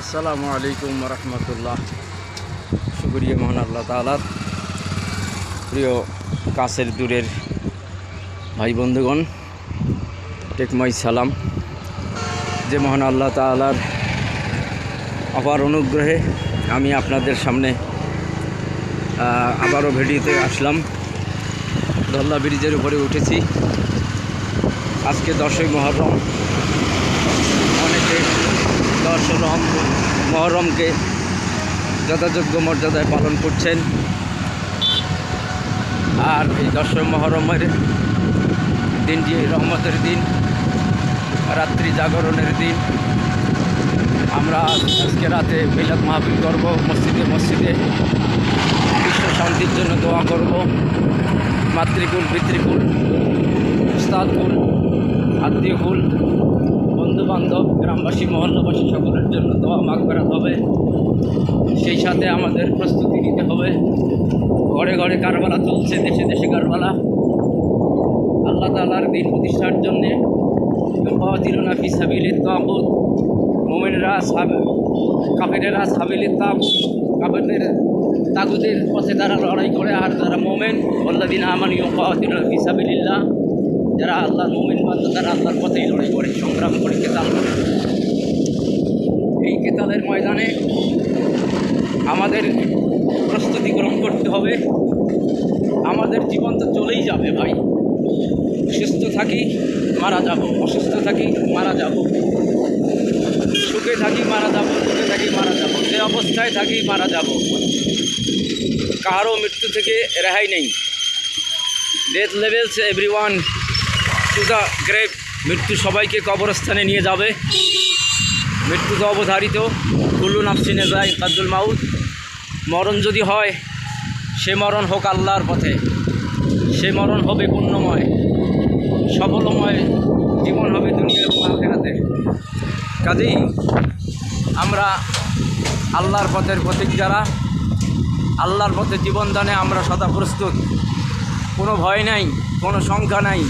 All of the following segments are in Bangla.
আসসালামু আলাইকুম রহমতুল্লাহ শুক্রিয়া মোহন আল্লাহ তালার প্রিয় কাছের দূরের ভাই বন্ধুগণ, টেকমাই সালাম। যে মহান আল্লাহ তালার অপার অনুগ্রহে আমি আপনাদের সামনে আবারও ভিডিওতে আসলাম। দল্লা ব্রিজের উপরে উঠেছি। আজকে দশই মহরম দশরম মহরমকে যথাযোগ্য মর্যাদায় পালন করছেন। আর এই দশই মহরমের দিনটি রহমতের দিন, রাত্রি জাগরণের দিন। আমরা আজকে রাতে মিলাদ মাহফিল করব, মসজিদে মসজিদে। বিশ্ব শান্তির জন্য দোয়া করব। মাতৃকুল, পিতৃকুল, উস্তাদকুল, আত্মীয়কুল বন্ধু বান্ধব গ্রামবাসী, মহল্লাবাসী সকলের জন্য দোয়া মাগ করা হবে। সেই সাথে আমাদের প্রস্তুতি নিতে হবে। ঘরে ঘরে কারবালা চলছে, দেশে দেশে কারবালা। আল্লাহ তালার দিন প্রতিষ্ঠার জন্যে দিলনা ফি সাবিলি তাগুত, মোমেনরা সাব, কাফেরেরা সাবিলি তাব কাফেরদের তাগুদের পথে তারা লড়াই করে, আর তারা মোমেন আল্লাহ দিন আমানি দিলনা ফি সাবিলিল্লাহ। যারা আল্লাহর মোমেন বান্ধব তারা আল্লাহর পথেই লড়াই করে, সংগ্রাম করে কেতাল এই কেতালের ময়দানে আমাদের প্রস্তুতি গ্রহণ করতে হবে। আমাদের জীবন তো চলেই যাবে ভাই। সুস্থ থাকি, মারা যাব। অসুস্থ থাকি, মারা যাব। সুখে থাকি, মারা যাব। সুখে থাকি, মারা যাব। যে অবস্থায় থাকি, মারা যাব। কারও মৃত্যু থেকে রেহাই নেই। Death levels every one to the grave, মৃত্যু সবাইকে কবরস্থানে নিয়ে যাবে। মৃত্যু তো অবধারিত। কুল্লু নাফসিনে যায় কাদ্দুল মাউদ মরণ যদি হয়, সে মরণ হোক আল্লাহর পথে। সে মরণ হবে পুণ্যময়। সফলময় জীবন হবে দুনিয়া এবং কাজেই আমরা আল্লাহর পথের প্রতীক যারা, আল্লাহর পথে জীবনদানে আমরা সদা প্রস্তুত। কোনো ভয় নাই, কোনো শঙ্কা নাই।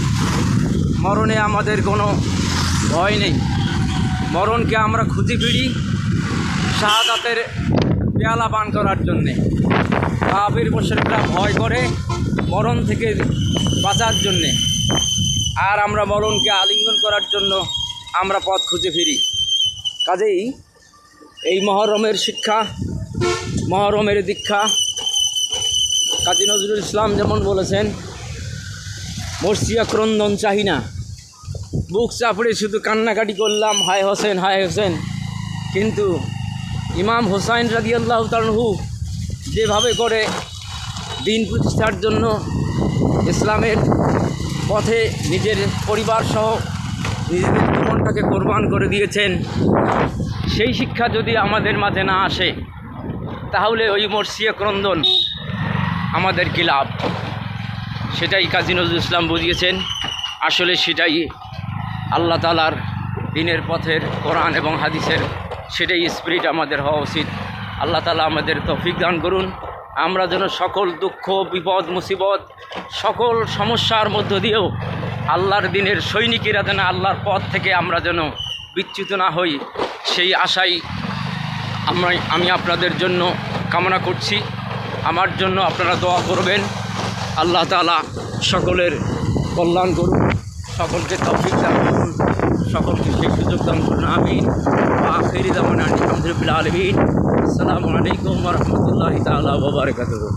মরণে আমাদের কোনো ভয় নেই। মরণকে আমরা খুঁজি ফিরি শাহাদাতের পেয়ালা পান করার জন্যে। কাবির মোশেকরা ভয় করে মরণ থেকে বাঁচার জন্যে। আর আমরা মরণকে আলিঙ্গন করার জন্য আমরা পথ খুঁজে ফিরি। কাজেই এই মহরমের শিক্ষা, মহরমের দীক্ষা কাজী নজরুল ইসলাম যেমন বলেছেন মর্সিয়া ক্রন্দন চাহি না বুক চাপড়ে শুধু কান্নাকাটি করলাম, হায় হোসেন হায় হোসেন। কিন্তু ইমাম হোসাইন রাজি আল্লাহ তালহু যেভাবে করে দিন প্রতিষ্ঠার জন্য ইসলামের পথে নিজের পরিবার সহ নিজেদের জীবনটাকে কোরবান করে দিয়েছেন, সেই শিক্ষা যদি আমাদের মাঝে না আসে, তাহলে ওই মর্সিয়া ক্রন্দন আমাদের কি লাভ? সেটাই কাজী নজরুল ইসলাম বুঝিয়েছেন। আসলে সেটাই আল্লাহ তালার দিনের পথের কোরআন এবং হাদিসের সেটাই স্পিরিট আমাদের হওয়া উচিত। আল্লাহ তালা আমাদের তৌফিক দান করুন। আমরা যেন সকল দুঃখ, বিপদ, মুসিবত, সকল সমস্যার মধ্য দিয়েও আল্লাহর দিনের সৈনিকেরা যেন আল্লাহর পথ থেকে আমরা যেন বিচ্যুত না হই, সেই আশাই আমরা, আমি আপনাদের জন্য কামনা করছি। আমার জন্য আপনারা দোয়া করবেন। আল্লাহ তালা সকলের কল্যাণ করুন সকলকে তফিক দান করুন, সকলকে সেই সুযোগ দান করুন আমি আখেরি দামান আলহামদুলিল্লাহ আলমিন। আসসালামু আলাইকুম রহমতুল্লাহ তালা বারকাত